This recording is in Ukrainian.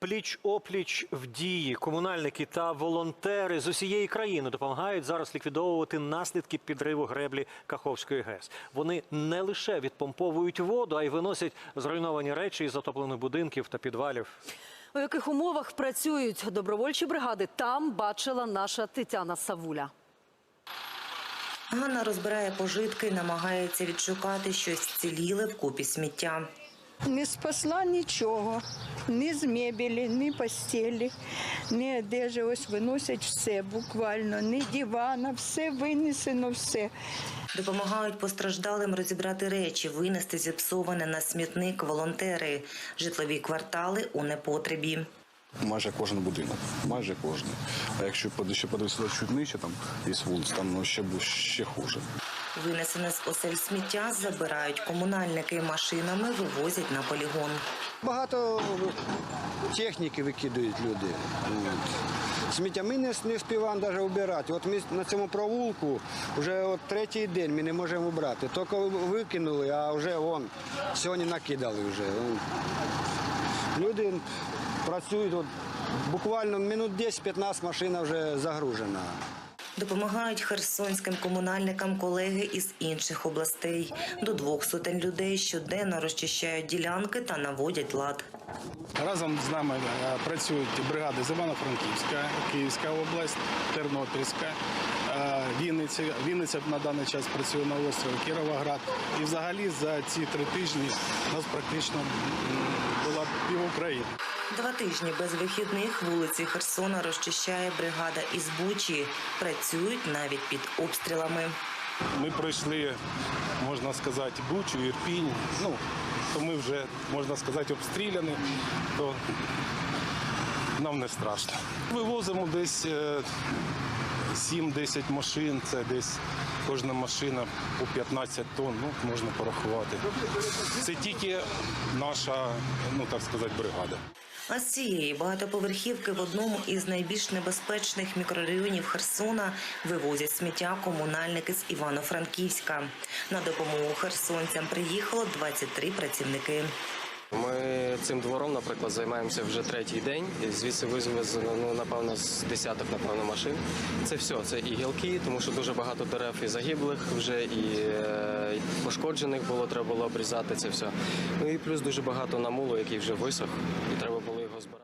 Пліч опліч в дії комунальники та волонтери з усієї країни допомагають зараз ліквідовувати наслідки підриву греблі Каховської ГЕС. Вони не лише відпомповують воду, а й виносять зруйновані речі із затоплених будинків та підвалів. У яких умовах працюють добровольчі бригади, там бачила наша Тетяна Савуля. Ганна розбирає пожитки, намагається відшукати щось вціліле в купі сміття. Не спасла нічого, ні з мебелі, ні постелі, ні одежі. Ось виносять все буквально, ні дивана, все винесено, все. Допомагають постраждалим розібрати речі, винести зіпсоване на смітник волонтери. Житлові квартали у непотребі. Майже кожен будинок, майже кожен. А якщо подивитися чуть нижче, там є вулиць, там ну, ще, ще хуже. Винесене з осель сміття забирають комунальники. Машинами вивозять на полігон. Багато техніки викидають люди. Сміття ми не, не співаємо навіть убирати. От ми на цьому провулку вже от третій день ми не можемо убрати. Тільки викинули, а вже вон, сьогодні накидали вже. Люди працюють, от, буквально минут 10-15 машина вже загружена. Допомагають херсонським комунальникам колеги із інших областей. До двох сотень людей щоденно розчищають ділянки та наводять лад. Разом з нами е, працюють бригади з Івано-Франківська, Київська область, Тернопільська, е, Вінниця. Вінниця на даний час працює на острові Кіровоград. І взагалі за ці три тижні у нас практично була пів України. Два тижні без вихідних вулиці Херсона розчищає бригада із Бучі. Працюють навіть під обстрілами. Ми пройшли, можна сказати, Бучу, Ірпінь. Ну, то ми вже, можна сказати, обстріляні, то нам не страшно. Вивозимо десь е, 7-10 машин, це десь кожна машина по 15 тонн, ну, можна порахувати. Це тільки наша, ну так сказати, бригада. А з цієї багатоповерхівки в одному із найбільш небезпечних мікрорайонів Херсона вивозять сміття комунальники з Івано-Франківська. На допомогу херсонцям приїхало 23 працівники. Ми цим двором, наприклад, займаємося вже третій день. Звідси вивезено, ну, напевно, з десяток, напевно, машин. Це все, це і гілки, тому що дуже багато дерев і загиблих вже, і е, пошкоджених було, треба було обрізати це все. Ну і плюс дуже багато намулу, який вже висох, і треба було was, but